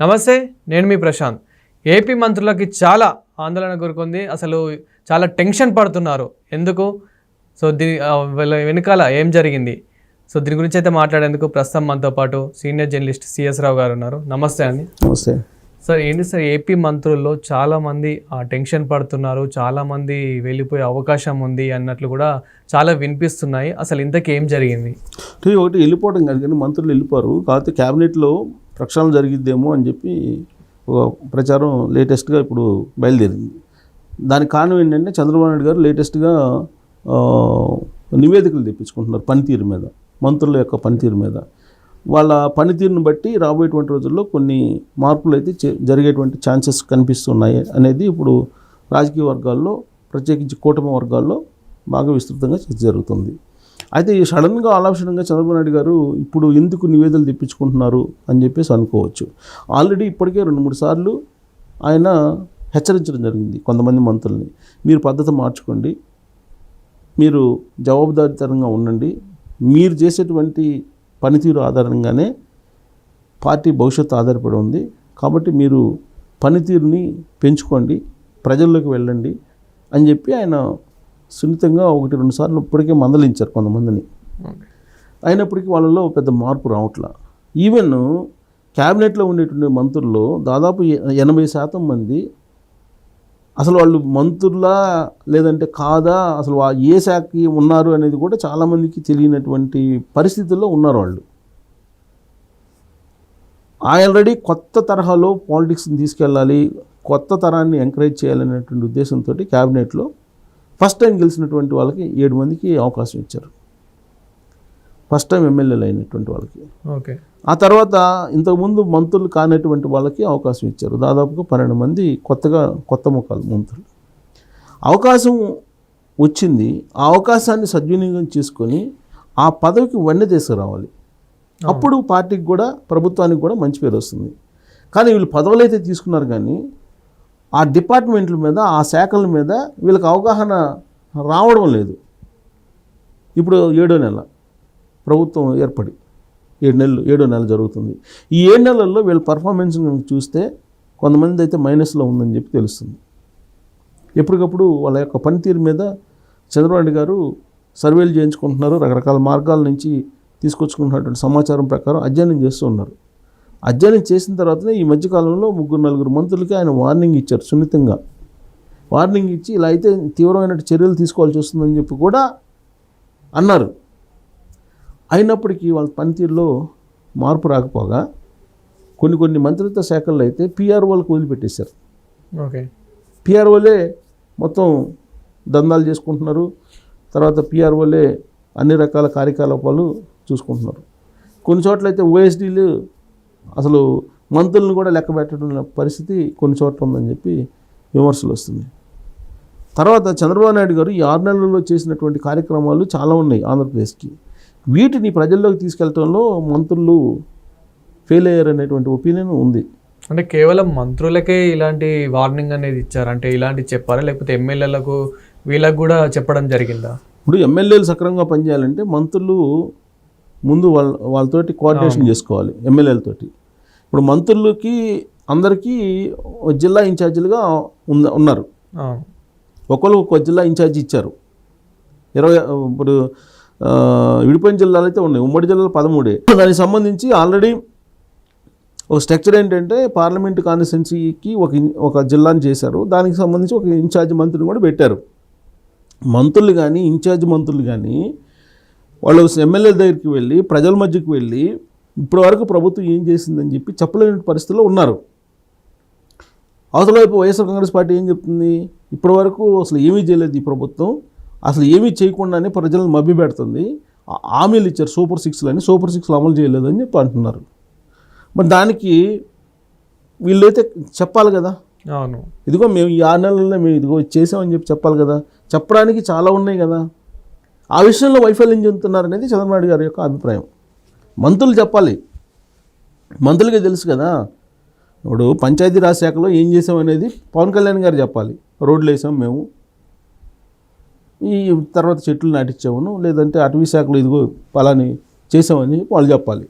నమస్తే నేను మీ ప్రశాంత్. ఏపీ మంత్రులకి చాలా ఆందోళన కోరుకుంది అసలు చాలా టెన్షన్ పడుతున్నారు. ఎందుకు? సో దీని వీళ్ళ వెనకాల ఏం జరిగింది? సో దీని గురించి అయితే మాట్లాడేందుకు ప్రస్తుతం మనతో పాటు సీనియర్ జర్నలిస్ట్ సిఎస్ రావు గారు ఉన్నారు. నమస్తే అండి. నమస్తే. సార్ ఏంటి సార్ ఏపీ మంత్రుల్లో చాలా మంది ఆ టెన్షన్ పడుతున్నారు. చాలా మంది వెళ్ళిపోయే అవకాశం ఉంది అన్నట్లు కూడా చాలా వినిపిస్తున్నాయి. అసలు ఇంతకీ ఏం జరిగింది? ఒకటి వెళ్ళిపోవడం కాదు కానీ మంత్రులు వెళ్ళిపోరు కాకపోతే క్యాబినెట్లో ప్రక్షాళన జరిగిద్దేమో అని చెప్పి ఒక ప్రచారం లేటెస్ట్గా ఇప్పుడు బయలుదేరింది. దానికి కారణం ఏంటంటే చంద్రబాబు నాయుడు గారు లేటెస్ట్గా నివేదికలు తెప్పించుకుంటున్నారు పనితీరు మీద మంత్రుల యొక్క పనితీరు మీద. వాళ్ళ పనితీరుని బట్టి రాబోయేటువంటి రోజుల్లో కొన్ని మార్పులు అయితే జరిగేటువంటి ఛాన్సెస్ కనిపిస్తున్నాయి అనేది ఇప్పుడు రాజకీయ వర్గాల్లో ప్రత్యేకించి కూటమి వర్గాల్లో బాగా విస్తృతంగా చర్చ జరుగుతుంది. అయితే ఈ సడన్గా ఆలోచనగా చంద్రబాబు నాయుడు గారు ఇప్పుడు ఎందుకు నివేదికలు తెప్పించుకుంటున్నారు అని చెప్పేసి అనుకోవచ్చు. ఆల్రెడీ ఇప్పటికే రెండు మూడు సార్లు ఆయన హెచ్చరించడం జరిగింది కొంతమంది మంత్రుల్ని. మీరు పద్ధతి మార్చుకోండి. మీరు జవాబుదారితరంగా ఉండండి. మీరు చేసేటువంటి పనితీరు ఆధారంగానే పార్టీ భవిష్యత్తు ఆధారపడి ఉంది. కాబట్టి మీరు పనితీరుని పెంచుకోండి. ప్రజల్లోకి వెళ్ళండి అని చెప్పి ఆయన సున్నితంగా ఒకటి రెండు సార్లు ఇప్పటికే మందలించారు కొంతమందిని. అయినప్పటికీ వాళ్ళలో పెద్ద మార్పు రావట్లా. ఈవెన్ క్యాబినెట్లో ఉండేటువంటి మంత్రుల్లో దాదాపు ఎనభై శాతం మంది అసలు వాళ్ళు మంత్రులా లేదంటే కాదా అసలు ఏ శాఖకి ఉన్నారు అనేది కూడా చాలామందికి తెలియనటువంటి పరిస్థితుల్లో ఉన్నారు వాళ్ళు. ఆల్రెడీ కొత్త తరహాలో పాలిటిక్స్ని తీసుకెళ్ళాలి కొత్త తరాన్ని ఎంకరేజ్ చేయాలనేటువంటి ఉద్దేశంతో క్యాబినెట్లో ఫస్ట్ టైం గెలిచినటువంటి వాళ్ళకి ఏడు మందికి అవకాశం ఇచ్చారు. ఫస్ట్ టైం ఎమ్మెల్యేలు అయినటువంటి వాళ్ళకి. ఓకే. ఆ తర్వాత ఇంతకుముందు మంత్రులు కానటువంటి వాళ్ళకి అవకాశం ఇచ్చారు. దాదాపుగా పన్నెండు మంది కొత్తగా కొత్త ముఖాలు మంత్రులు. అవకాశం వచ్చింది. ఆ అవకాశాన్ని సద్వినియోగం చేసుకొని ఆ పదవికి వన్నె తీసుకురావాలి. అప్పుడు పార్టీకి కూడా ప్రభుత్వానికి కూడా మంచి పేరు వస్తుంది. కానీ వీళ్ళు పదవులు అయితే తీసుకున్నారు కానీ ఆ డిపార్ట్మెంట్ల మీద ఆ శాఖల మీద వీళ్ళకి అవగాహన రావడం లేదు. ఇప్పుడు ఏడో నెల ప్రభుత్వం ఏర్పడి ఏడు నెలలు ఏడో నెల జరుగుతుంది. ఈ ఏడు నెలల్లో వీళ్ళ పర్ఫార్మెన్స్ చూస్తే కొంతమంది అయితే మైనస్లో ఉందని చెప్పి తెలుస్తుంది. ఎప్పటికప్పుడు వాళ్ళ యొక్క పనితీరు మీద చంద్రబాబు గారు సర్వేలు చేయించుకుంటున్నారు రకరకాల మార్గాల నుంచి తీసుకొచ్చుకుంటున్నటువంటి సమాచారం ప్రకారం అధ్యయనం చేస్తూ ఉన్నారు. అధ్యయనం చేసిన తర్వాతనే ఈ మధ్యకాలంలో ముగ్గురు నలుగురు మంత్రులకి ఆయన వార్నింగ్ ఇచ్చారు సున్నితంగా. వార్నింగ్ ఇచ్చి ఇలా అయితే తీవ్రమైన చర్యలు తీసుకోవాల్సి వస్తుందని చెప్పి కూడా అన్నారు. అయినప్పటికీ వాళ్ళ పనితీరులో మార్పు రాకపోగా కొన్ని కొన్ని మంత్రిత్వ శాఖల్లో అయితే పిఆర్ఓలకు వదిలిపెట్టేశారు. ఓకే. పిఆర్ఓలే మొత్తం దందాలు చేసుకుంటున్నారు. తర్వాత పిఆర్ఓలే అన్ని రకాల కార్యకలాపాలు చూసుకుంటున్నారు. కొన్ని చోట్ల అయితే ఓఎస్డీలు అసలు మంత్రులను కూడా లెక్క పెట్టడం పరిస్థితి కొన్ని చోట్ల ఉందని చెప్పి విమర్శలు వస్తున్నాయి. తర్వాత చంద్రబాబు నాయుడు గారు ఈ ఆరు నెలల్లో చేసినటువంటి కార్యక్రమాలు చాలా ఉన్నాయి ఆంధ్రప్రదేశ్కి. వీటిని ప్రజల్లోకి తీసుకెళ్ళడంలో మంత్రులు ఫెయిల్ అయ్యారనేటువంటి ఒపీనియన్ ఉంది. అంటే కేవలం మంత్రులకే ఇలాంటి వార్నింగ్ అనేది ఇచ్చారు? అంటే ఇలాంటి చెప్పారా? లేకపోతే ఎమ్మెల్యేలకు వీళ్ళకి కూడా చెప్పడం జరిగిందా? ఇప్పుడు ఎమ్మెల్యేలు సక్రమంగా పనిచేయాలంటే మంత్రులు ముందు వాళ్ళ వాళ్ళతోటి కోఆర్డినేషన్ చేసుకోవాలి ఎమ్మెల్యేలతోటి ఇప్పుడు మంత్రులకి అందరికీ జిల్లా ఇన్ఛార్జీలుగా ఉన్న ఉన్నారు. ఒకళ్ళు ఒక జిల్లా ఇన్ఛార్జి ఇచ్చారు. ఇరవై ఇప్పుడు విడిపోయిన జిల్లాలు అయితే ఉన్నాయి. ఉమ్మడి జిల్లాలు పదమూడే. దానికి సంబంధించి ఆల్రెడీ ఒక స్ట్రక్చర్ ఏంటంటే పార్లమెంట్ కాన్స్టిట్యున్సీకి ఒక ఒక జిల్లాని చేశారు. దానికి సంబంధించి ఒక ఇన్ఛార్జ్ మంత్రిని కూడా పెట్టారు. మంత్రులు కానీ ఇన్ఛార్జ్ మంత్రులు కానీ వాళ్ళు ఎమ్మెల్యేల దగ్గరికి వెళ్ళి ప్రజల మధ్యకి వెళ్ళి ఇప్పటి వరకు ప్రభుత్వం ఏం చేసిందని చెప్పి చెప్పలేని పరిస్థితుల్లో ఉన్నారు. అవతల వైపు వైఎస్ఆర్ కాంగ్రెస్ పార్టీ ఏం చెప్తుంది? ఇప్పటి వరకు అసలు ఏమీ చేయలేదు ఈ ప్రభుత్వం. అసలు ఏమీ చేయకుండానే ప్రజలను మభ్యపెడుతుంది. ఆ- హామీలు ఇచ్చారు సూపర్ సిక్స్లు అని సూపర్ సిక్స్లు అమలు చేయలేదని చెప్పి అంటున్నారు. మరి దానికి వీళ్ళైతే చెప్పాలి కదా? అవును. ఇదిగో మేము ఈ ఆరు నెలల్లో మేము ఇదిగో ఇది చేసామని చెప్పి చెప్పాలి కదా? చెప్పడానికి చాలా ఉన్నాయి కదా. ఆ విషయంలో వైఫల్యం చెందుతున్నారు అనేది చంద్రబాబు గారి యొక్క అభిప్రాయం. మంత్రులు చెప్పాలి. మంత్రులకే తెలుసు కదా. ఇప్పుడు పంచాయతీరాజ్ శాఖలో ఏం చేసాం అనేది పవన్ కళ్యాణ్ గారు చెప్పాలి. రోడ్లు వేసాం మేము. ఈ తర్వాత చెట్లు నాటించామును లేదంటే అటవీ శాఖలో ఇదిగో పలాని చేసామని వాళ్ళు చెప్పాలి.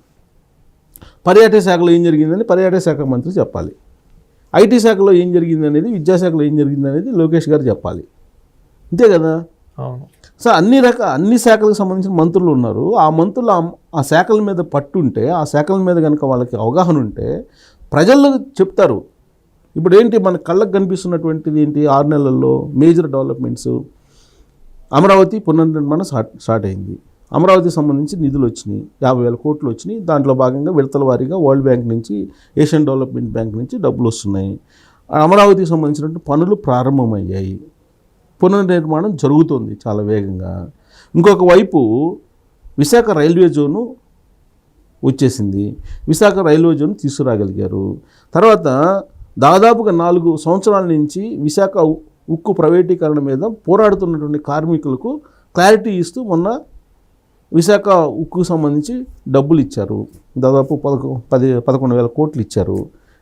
పర్యాటక శాఖలో ఏం జరిగిందని పర్యాటక శాఖ మంత్రి చెప్పాలి. ఐటీ శాఖలో ఏం జరిగింది అనేది విద్యాశాఖలో ఏం జరిగిందనేది లోకేష్ గారు చెప్పాలి. అంతే కదా? అవును. సో అన్ని రక అన్ని శాఖలకు సంబంధించిన మంత్రులు ఉన్నారు. ఆ మంత్రులు ఆ- శాఖల మీద పట్టుంటే ఆ శాఖల మీద కనుక వాళ్ళకి అవగాహన ఉంటే ప్రజలు చెప్తారు. ఇప్పుడు ఏంటి మన కళ్ళకు కనిపిస్తున్నటువంటిది ఏంటి? ఆరు నెలల్లో మేజర్ డెవలప్మెంట్స్. అమరావతి పునర్నిర్మాణం స్టార్ట్ స్టార్ట్ అయింది. అమరావతికి సంబంధించి నిధులు వచ్చినాయి. యాభై వేల కోట్లు వచ్చినాయి. దాంట్లో భాగంగా విడతల వారీగా వరల్డ్ బ్యాంక్ నుంచి ఏషియన్ డెవలప్మెంట్ బ్యాంక్ నుంచి డబ్బులు వస్తున్నాయి. ఆ అమరావతికి సంబంధించినటువంటి పనులు ప్రారంభమయ్యాయి. పునర్నిర్మాణం జరుగుతుంది చాలా వేగంగా. ఇంకొక వైపు విశాఖ రైల్వే జోను వచ్చేసింది. విశాఖ రైల్వే జోన్ తీసుకురాగలిగారు. తర్వాత దాదాపుగా నాలుగు సంవత్సరాల నుంచి విశాఖ ఉక్కు ప్రైవేటీకరణ మీద పోరాడుతున్నటువంటి కార్మికులకు క్లారిటీ ఇస్తూ మొన్న విశాఖ ఉక్కుకు సంబంధించి డబ్బులు ఇచ్చారు. దాదాపు పదకొ పది పదకొండు వేల కోట్లు ఇచ్చారు.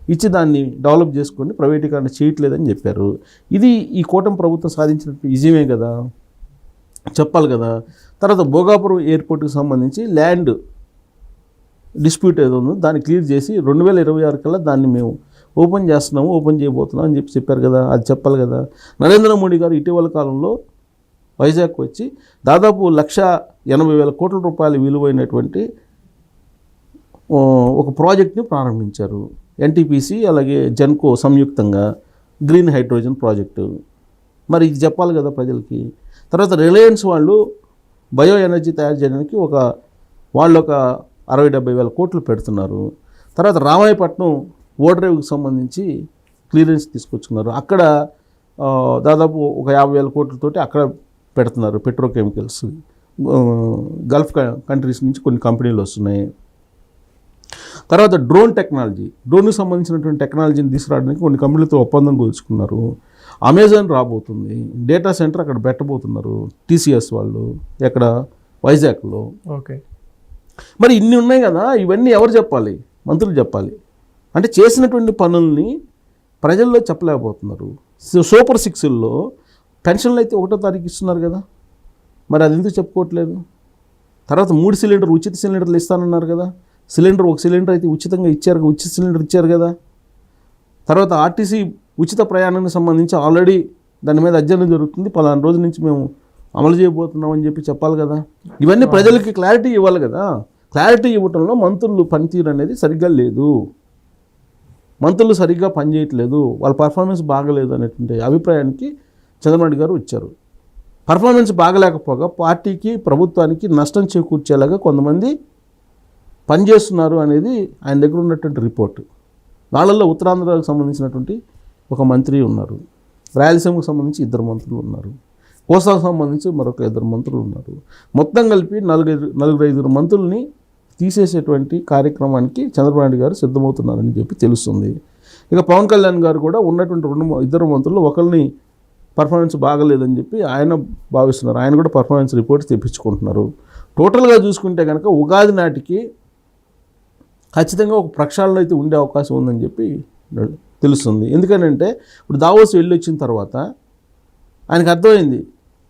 ఇచ్చి దాన్ని డెవలప్ చేసుకొని ప్రైవేటీకరణ చేయట్లేదని చెప్పారు. ఇది ఈ కూటమి ప్రభుత్వం సాధించినట్టు విజయమే కదా? చెప్పాలి కదా? తర్వాత భోగాపురం ఎయిర్పోర్ట్కి సంబంధించి ల్యాండ్ డిస్ప్యూట్ ఏదో ఉందో దాన్ని క్లియర్ చేసి రెండు వేల ఇరవై ఆరు కల్లా దాన్ని మేము ఓపెన్ చేస్తున్నాము ఓపెన్ చేయబోతున్నాం అని చెప్పి చెప్పారు కదా? అది చెప్పాలి కదా? నరేంద్ర మోడీ గారు ఇటీవల కాలంలో వైజాగ్ వచ్చి దాదాపు లక్ష ఎనభై వేల కోట్ల రూపాయలు విలువైనటువంటి ఒక ప్రాజెక్ట్ని ప్రారంభించారు. ఎన్టీపీసీ అలాగే జెన్కో సంయుక్తంగా గ్రీన్ హైడ్రోజన్ ప్రాజెక్టు. మరి ఇది చెప్పాలి కదా ప్రజలకి. తర్వాత రిలయన్స్ వాళ్ళు బయో ఎనర్జీ తయారు చేయడానికి ఒక వాళ్ళు ఒక అరవై డెబ్బై వేల కోట్లు పెడుతున్నారు. తర్వాత రామాయపట్నం ఓడ్రైవ్కి సంబంధించి క్లియరెన్స్ తీసుకొచ్చుకున్నారు. అక్కడ దాదాపు ఒక యాభై వేల కోట్లతోటి అక్కడ పెడుతున్నారు పెట్రోకెమికల్స్. గల్ఫ్ క- కంట్రీస్ నుంచి కొన్ని కంపెనీలు వస్తున్నాయి. తర్వాత డ్రోన్ టెక్నాలజీ. డ్రోన్కి సంబంధించినటువంటి టెక్నాలజీని తీసుకురావడానికి కొన్ని కంపెనీలతో ఒప్పందం కుదుర్చుకున్నారు. అమెజాన్ రాబోతుంది. డేటా సెంటర్ అక్కడ పెట్టబోతున్నారు టీసీఎస్ వాళ్ళు ఎక్కడ వైజాగ్లో. ఓకే. మరి ఇన్ని ఉన్నాయి కదా ఇవన్నీ ఎవరు చెప్పాలి? మంత్రులు చెప్పాలి. అంటే చేసినటువంటి పనుల్ని ప్రజల్లో చెప్పలేకపోతున్నారు. సూపర్ సిక్స్ల్లో పెన్షన్లు అయితే ఒకటో తారీఖు ఇస్తున్నారు కదా. మరి అది ఎందుకు చెప్పుకోవట్లేదు? తర్వాత మూడు సిలిండర్ ఉచిత సిలిండర్లు ఇస్తానన్నారు కదా. సిలిండర్ ఒక సిలిండర్ అయితే ఉచితంగా ఇచ్చారు ఉచిత సిలిండర్ ఇచ్చారు కదా. తర్వాత ఆర్టీసీ ఉచిత ప్రయాణానికి సంబంధించి ఆల్రెడీ దాని మీద అధ్యయనం జరుగుతుంది. పలానా రోజు నుంచి మేము అమలు చేయబోతున్నాం అని చెప్పి చెప్పాలి కదా. ఇవన్నీ ప్రజలకి క్లారిటీ ఇవ్వాలి కదా. క్లారిటీ ఇవ్వటంలో మంత్రులు పనితీరు అనేది సరిగ్గా లేదు. మంత్రులు సరిగ్గా పనిచేయట్లేదు. వాళ్ళ పర్ఫార్మెన్స్ బాగలేదు అనేటువంటి అభిప్రాయానికి చంద్రబాబు గారు వచ్చారు. పర్ఫార్మెన్స్ బాగలేకపోగా పార్టీకి ప్రభుత్వానికి నష్టం చేకూర్చేలాగా కొంతమంది పనిచేస్తున్నారు అనేది ఆయన దగ్గర ఉన్నటువంటి రిపోర్ట్. వాళ్ళల్లో ఉత్తరాంధ్రకు సంబంధించినటువంటి ఒక మంత్రి ఉన్నారు. రాయలసీమకు సంబంధించి ఇద్దరు మంత్రులు ఉన్నారు. కోస్తాకు సంబంధించి మరొక ఇద్దరు మంత్రులు ఉన్నారు. మొత్తం కలిపి నలుగురు నలుగురు ఐదుగురు మంత్రుల్ని తీసేసేటువంటి కార్యక్రమానికి చంద్రబాబు నాయుడు గారు సిద్ధమవుతున్నారని చెప్పి తెలుస్తుంది. ఇక పవన్ కళ్యాణ్ గారు కూడా ఉన్నటువంటి రెండు ఇద్దరు మంత్రులు ఒకరిని పర్ఫార్మెన్స్ బాగలేదని చెప్పి ఆయన భావిస్తున్నారు. ఆయన కూడా పర్ఫార్మెన్స్ రిపోర్ట్స్ తెప్పించుకుంటున్నారు. టోటల్గా చూసుకుంటే కనుక ఉగాది నాటికి ఖచ్చితంగా ఒక ప్రక్షాళన అయితే ఉండే అవకాశం ఉందని చెప్పి తెలుస్తుంది. ఎందుకనంటే ఇప్పుడు దావోస్ వెళ్ళి వచ్చిన తర్వాత ఆయనకు అర్థమైంది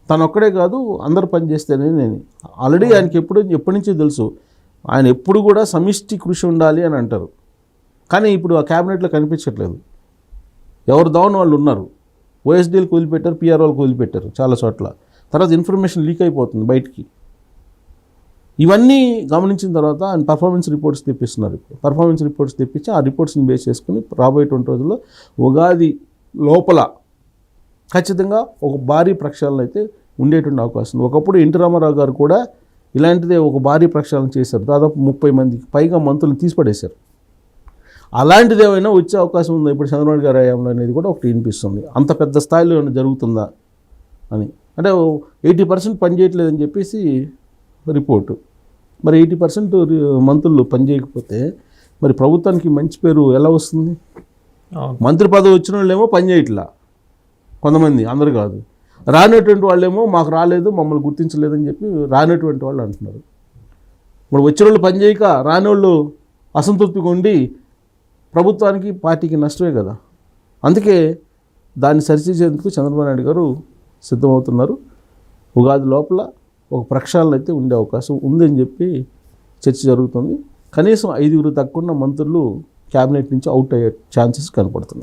తను ఒక్కడే కాదు అందరూ పని చేస్తేనే నేను. ఆల్రెడీ ఆయనకి ఎప్పుడు ఎప్పటి నుంచో తెలుసు ఆయన ఎప్పుడు కూడా సమిష్టి కృషి ఉండాలి అని అంటారు. కానీ ఇప్పుడు ఆ క్యాబినెట్లో కనిపించట్లేదు. ఎవరు దావని వాళ్ళు ఉన్నారు. ఓఎస్డీలు కూలిపెట్టారు పిఆర్ వాళ్ళు కూలిపెట్టారు చాలా చోట్ల. తర్వాత ఇన్ఫర్మేషన్ లీక్ అయిపోతుంది బయటికి. ఇవన్నీ గమనించిన తర్వాత ఆయన పర్ఫార్మెన్స్ రిపోర్ట్స్ తెప్పిస్తున్నారు పర్ఫార్మెన్స్ రిపోర్ట్స్ తెప్పించి ఆ రిపోర్ట్స్ని బేస్ చేసుకుని రాబోయేటువంటి రోజుల్లో ఉగాది లోపల ఖచ్చితంగా ఒక భారీ ప్రక్షాళన అయితే ఉండేటువంటి అవకాశం ఉంది. ఒకప్పుడు ఎన్టీ రామారావు గారు కూడా ఇలాంటిదే ఒక భారీ ప్రక్షాళన చేశారు. దాదాపు ముప్పై మందికి పైగా మంత్రులను తీసిపడేశారు. అలాంటిది ఏమైనా వచ్చే అవకాశం ఉందా? ఇప్పుడు చంద్రబాబు గారి హయాంలో అనేది కూడా ఒకటి వినిపిస్తుంది. అంత పెద్ద స్థాయిలో ఏమైనా జరుగుతుందా అని. అంటే ఎయిటీ పర్సెంట్ పనిచేయట్లేదని చెప్పేసి రిపోర్టు. మరి ఎయిటీ పర్సెంట్ మంత్రులు పనిచేయకపోతే మరి ప్రభుత్వానికి మంచి పేరు ఎలా వస్తుంది? మంత్రి పదవి వచ్చిన వాళ్ళేమో పని చేయట్లా. కొంతమంది అందరు కాదు. రానటువంటి వాళ్ళేమో మాకు రాలేదు మమ్మల్ని గుర్తించలేదని చెప్పి రానటువంటి వాళ్ళు అంటున్నారు. ఇప్పుడు వచ్చిన వాళ్ళు పని చేయక రాని వాళ్ళు అసంతృప్తిగా ఉండి ప్రభుత్వానికి పార్టీకి నష్టమే కదా. అందుకే దాన్ని సరిచేసేందుకు చంద్రబాబు నాయుడు గారు సిద్ధమవుతున్నారు. ఉగాది లోపల ఒక ప్రక్షాళన అయితే ఉండే అవకాశం ఉందని చెప్పి చర్చ జరుగుతుంది. కనీసం ఐదుగురు తక్కువ మంత్రులు క్యాబినెట్ నుంచి అవుట్ అయ్యే ఛాన్సెస్ కనపడుతున్నాయి.